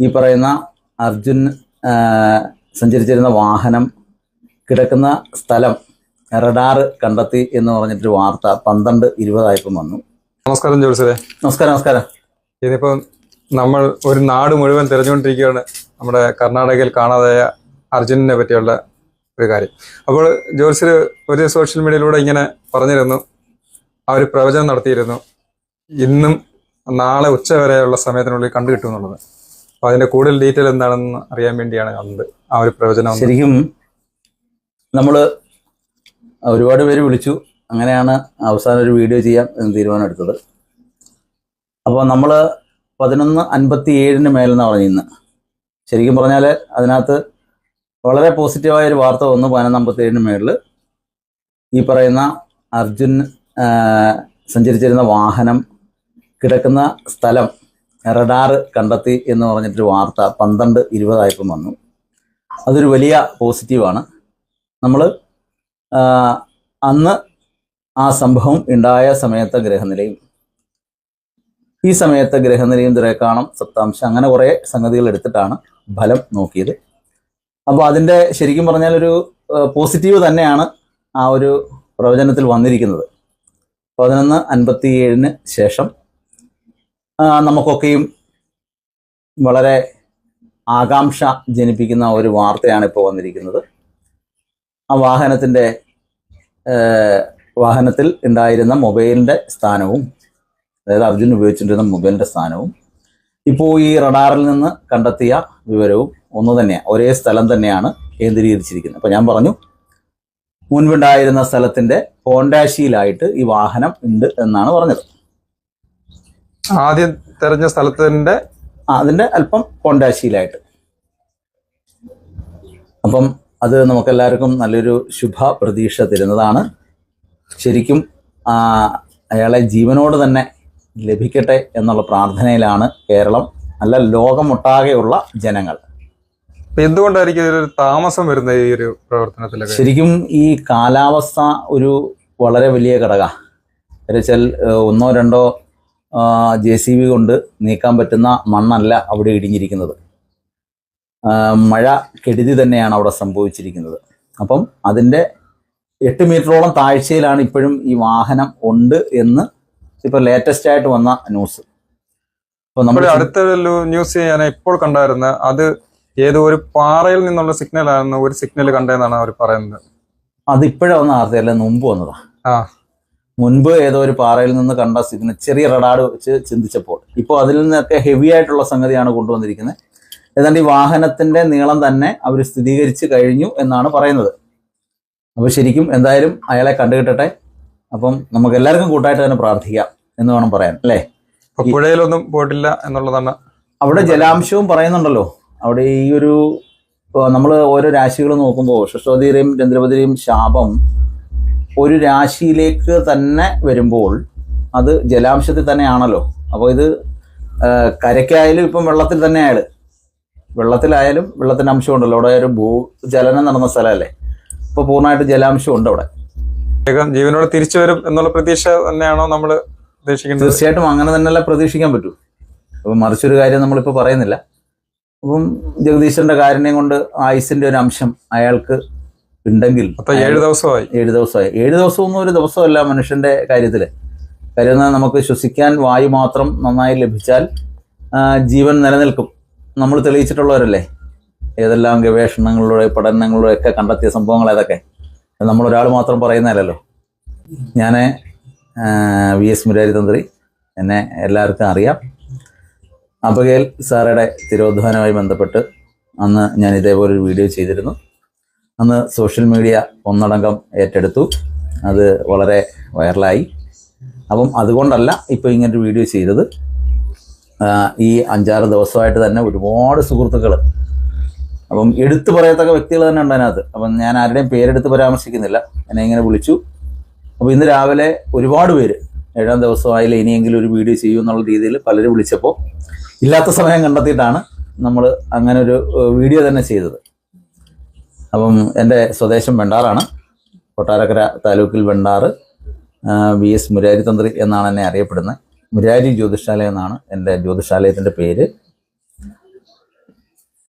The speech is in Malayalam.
ഈ പറയുന്ന അർജുൻ സഞ്ചരിച്ചിരുന്ന വാഹനം കിടക്കുന്ന സ്ഥലം റഡാർ കണ്ടെത്തി എന്ന് പറഞ്ഞിട്ടൊരു വാർത്ത പന്ത്രണ്ട് ഇരുപതായപ്പം വന്നു. നമസ്കാരം ജോത്സരെ നമസ്കാരം നമസ്കാരം. ഇതിപ്പോ നമ്മൾ ഒരു നാട് മുഴുവൻ തിരഞ്ഞുകൊണ്ടിരിക്കുകയാണ് നമ്മുടെ കർണാടകയിൽ കാണാതായ അർജുനെ പറ്റിയുള്ള ഒരു കാര്യം. അപ്പോൾ ജോൽസർ ഒരു സോഷ്യൽ മീഡിയയിലൂടെ ഇങ്ങനെ പറഞ്ഞിരുന്നു. ആ ഒരു പ്രവചനം നടത്തിയിരുന്നു. ഇന്നും നാളെ ഉച്ച വരെയുള്ള സമയത്തിനുള്ളിൽ കണ്ടു കിട്ടും എന്നുള്ളത്. അതിന്റെ കൂടുതൽ ഡീറ്റെയിൽ എന്താണെന്ന് അറിയാൻ വേണ്ടിയാണ് വന്നത് ആ ഒരു പ്രവചനം ശരിക്കും നമ്മൾ ഒരുപാട് പേര് വിളിച്ചു. അങ്ങനെയാണ് അവസാനം ഒരു വീഡിയോ ചെയ്യാം എന്ന് തീരുമാനം എടുത്തത് അപ്പോൾ നമ്മൾ പതിനൊന്ന് അൻപത്തി ഏഴിന് മേലെന്ന് പറഞ്ഞു ഇന്ന്. ശരിക്കും പറഞ്ഞാൽ അതിനകത്ത് വളരെ പോസിറ്റീവായ ഒരു വാർത്ത വന്നു പതിനൊന്ന് അമ്പത്തി ഏഴിന് മേളിൽ ഈ പറയുന്ന അർജുൻ സഞ്ചരിച്ചിരുന്ന വാഹനം കിടക്കുന്ന സ്ഥലം റഡാർ കണ്ടെത്തി എന്ന് പറഞ്ഞിട്ടൊരു വാർത്ത പന്ത്രണ്ട് ഇരുപതായപ്പം വന്നു. അതൊരു വലിയ പോസിറ്റീവാണ് നമ്മൾ അന്ന് ആ സംഭവം ഉണ്ടായ സമയത്തെ ഗ്രഹനിലയും ഈ സമയത്തെ ഗ്രഹനിലയും ദുരേക്കാണം സപ്താംശം അങ്ങനെ കുറേ സംഗതികൾ എടുത്തിട്ടാണ് ഫലം നോക്കിയത്. അപ്പോൾ അതിന്റെ ശരിക്കും പറഞ്ഞാൽ ഒരു പോസിറ്റീവ് തന്നെയാണ് ആ ഒരു പ്രവചനത്തിൽ വന്നിരിക്കുന്നത്. പതിനൊന്ന് അൻപത്തി ഏഴിന് ശേഷം നമുക്കൊക്കെയും വളരെ ആകാംക്ഷ ജനിപ്പിക്കുന്ന ഒരു വാർത്തയാണ് ഇപ്പോൾ വന്നിരിക്കുന്നത്. ആ വാഹനത്തിന്റെ വാഹനത്തിൽ ഉണ്ടായിരുന്ന മൊബൈലിന്റെ സ്ഥാനവും അതായത് അർജുൻ ഉപയോഗിച്ചിട്ടിരുന്ന മൊബൈലിന്റെ സ്ഥാനവും ഇപ്പോൾ ഈ റഡാറിൽ നിന്ന് കണ്ടെത്തിയ വിവരവും ഒന്ന് തന്നെയാണ് ഒരേ സ്ഥലം തന്നെയാണ് കേന്ദ്രീകരിച്ചിരിക്കുന്നത്. അപ്പോൾ ഞാൻ പറഞ്ഞു മുൻപുണ്ടായിരുന്ന സ്ഥലത്തിന്റെ പോണ്ടാശിയിലായിട്ട് ഈ വാഹനം ഉണ്ട് എന്നാണ് പറഞ്ഞത്. ആദ്യം തെരഞ്ഞ സ്ഥലത്തിന്റെ അതിന്റെ അല്പം പോണ്ടാശിയിലായിട്ട്. അപ്പം അത് നമുക്കെല്ലാവർക്കും നല്ലൊരു ശുഭ പ്രതീക്ഷ തരുന്നതാണ്. ശരിക്കും അയാളെ ജീവനോട് തന്നെ ലഭിക്കട്ടെ എന്നുള്ള പ്രാർത്ഥനയിലാണ് കേരളം. നല്ല ലോകമൊട്ടാകെയുള്ള ജനങ്ങൾ. എന്തുകൊണ്ടായിരിക്കും ഇതിലൊരു താമസം വരുന്ന ഈ ഒരു പ്രവർത്തനത്തിൽ ശരിക്കും ഈ കാലാവസ്ഥ ഒരു വളരെ വലിയ ഘടക. വെച്ചാൽ ഒന്നോ രണ്ടോ ജെ സി ബി കൊണ്ട് നീക്കാൻ പറ്റുന്ന മണ്ണല്ല അവിടെ ഇടിഞ്ഞിരിക്കുന്നത്. മഴ കെടുതി തന്നെയാണ് അവിടെ സംഭവിച്ചിരിക്കുന്നത്. അപ്പം അതിന്റെ എട്ട് മീറ്ററോളം താഴ്ചയിലാണ് ഇപ്പോഴും ഈ വാഹനം ഉണ്ട് എന്ന് ഇപ്പോൾ ലേറ്റസ്റ്റ് ആയിട്ട് വന്ന ന്യൂസ് അപ്പോൾ നമ്മൾ അടുത്ത ന്യൂസ് ഞാൻ ഇപ്പോൾ കണ്ടായിരുന്ന അത് ഏതോ ഒരു പാറയിൽ നിന്നുള്ള സിഗ്നൽ ആണെന്ന് ഒരു സിഗ്നൽ കണ്ടെന്നാണ് അവർ പറയുന്നത്. അത് ഇപ്പോഴാണ് വന്ന വാർത്തയല്ല മുമ്പ് വന്നതാ? ആ. മുൻപ് ഏതോ ഒരു പാറയിൽ നിന്ന് കണ്ട സിഗ്നൽ ചെറിയ റഡാർ വെച്ച് ചിന്തിച്ചപ്പോൾ. ഇപ്പോൾ അതിൽ നിന്നൊക്കെ ഹെവി ആയിട്ടുള്ള സംഗതിയാണ് കൊണ്ടുവന്നിരിക്കുന്നത്. ഏതാണ്ട് ഈ വാഹനത്തിന്റെ നീളം തന്നെ അവർ സ്ഥിരീകരിച്ച് കഴിഞ്ഞു എന്നാണ് പറയുന്നത്. അപ്പോൾ ശരിക്കും എന്തായാലും അയാളെ കണ്ടുകിട്ടട്ടെ. അപ്പം നമുക്ക് എല്ലാവർക്കും കൂട്ടായിട്ട് തന്നെ പ്രാർത്ഥിക്കാം എന്ന് വേണം പറയാൻ അല്ലേ? പുഴയിലൊന്നും പോയിട്ടില്ല എന്നുള്ളതാണ് അവിടെ ജലാംശവും പറയുന്നുണ്ടല്ലോ. അവിടെ ഈ ഒരു നമ്മൾ ഓരോ രാശികൾ നോക്കുമ്പോൾ ശുശ്രോതിരെയും ചന്ദ്രപതിരെയും ശാപം ഒരു രാശിയിലേക്ക് തന്നെ വരുമ്പോൾ അത് ജലാംശത്തിൽ തന്നെയാണല്ലോ. അപ്പോൾ ഇത് കരയ്ക്കായാലും ഇപ്പം വെള്ളത്തിൽ തന്നെ അയാൾ വെള്ളത്തിലായാലും വെള്ളത്തിന്റെ അംശം ഉണ്ടല്ലോ. അവിടെ ഒരു ഭൂചലനം നടന്ന സ്ഥലമല്ലേ? ഇപ്പോൾ പൂർണമായിട്ട് ജലാംശം ഉണ്ട് അവിടെ. ജീവനോട് തിരിച്ചു വരും എന്നുള്ള പ്രതീക്ഷ തന്നെയാണോ നമ്മൾ ഉദ്ദേശിക്കുന്നത്? തീർച്ചയായിട്ടും അങ്ങനെ തന്നെയല്ല പ്രതീക്ഷിക്കാൻ പറ്റൂ. അപ്പം മറിച്ചൊരു കാര്യം നമ്മളിപ്പോൾ പറയുന്നില്ല. അപ്പം ജഗദീശ്വരന്റെ കാരുണ്യം കൊണ്ട് ആയുസിന്റെ ഒരു അംശം അയാൾക്ക് ഉണ്ടെങ്കിൽ ഏഴ് ദിവസമായി. ഏഴ് ദിവസമായി. ഏഴ് ദിവസമൊന്നും ഒരു ദിവസമല്ല മനുഷ്യന്റെ കാര്യത്തിൽ കാര്യം നമുക്ക് ശ്വസിക്കാൻ വായു മാത്രം നന്നായി ലഭിച്ചാൽ ജീവൻ നിലനിൽക്കും. നമ്മൾ തെളിയിച്ചിട്ടുള്ളവരല്ലേ? ഏതെല്ലാം ഗവേഷണങ്ങളിലൂടെ പഠനങ്ങളിലൂടെ ഒക്കെ കണ്ടെത്തിയ സംഭവങ്ങൾ ഏതൊക്കെ? നമ്മളൊരാൾ നമ്മൾ ഒരാൾ മാത്രം പറയുന്നതല്ലോ ഞാൻ വി എസ് മുരാരി തന്ത്രി. എന്നെ എല്ലാവർക്കും അറിയാം. അബഗേൽ സാറുടെ തിരോധാനവുമായി ബന്ധപ്പെട്ട് അന്ന് ഞാൻ ഇതേപോലെ ഒരു വീഡിയോ ചെയ്തിരുന്നു. അന്ന് സോഷ്യൽ മീഡിയ ഒന്നടങ്കം ഏറ്റെടുത്തു. അത് വളരെ വൈറലായി. അപ്പം അതുകൊണ്ടല്ല ഇപ്പോൾ ഇങ്ങനൊരു വീഡിയോ ചെയ്തത്. ഈ അഞ്ചാറ് ദിവസമായിട്ട് തന്നെ ഒരുപാട് സുഹൃത്തുക്കൾ അപ്പം എടുത്തു പറയത്തക്ക വ്യക്തികൾ തന്നെ ഉണ്ട് അതിനകത്ത്. അപ്പം ഞാൻ ആരുടെയും പേരെടുത്ത് പരാമർശിക്കുന്നില്ല. എന്നെ ഇങ്ങനെ വിളിച്ചു. അപ്പോൾ ഇന്ന് രാവിലെ ഒരുപാട് പേര് ഏഴാം ദിവസമായില്ല ഇനിയെങ്കിലും ഒരു വീഡിയോ ചെയ്യൂ എന്നുള്ള രീതിയിൽ പലരും വിളിച്ചപ്പോൾ ഇല്ലാത്ത സമയം കണ്ടെത്തിയിട്ടാണ് നമ്മൾ അങ്ങനെ ഒരു വീഡിയോ തന്നെ ചെയ്തത്. അപ്പം എന്റെ സ്വദേശം വെണ്ടാറാണ്. കൊട്ടാരക്കര താലൂക്കിൽ വെണ്ടാറ് വി എസ് മുരാരി തന്ത്രി എന്നാണ് എന്നെ അറിയപ്പെടുന്നത്. മുരാരി ജ്യോതിഷാലയം എന്നാണ് എന്റെ ജ്യോതിഷാലയത്തിന്റെ പേര്.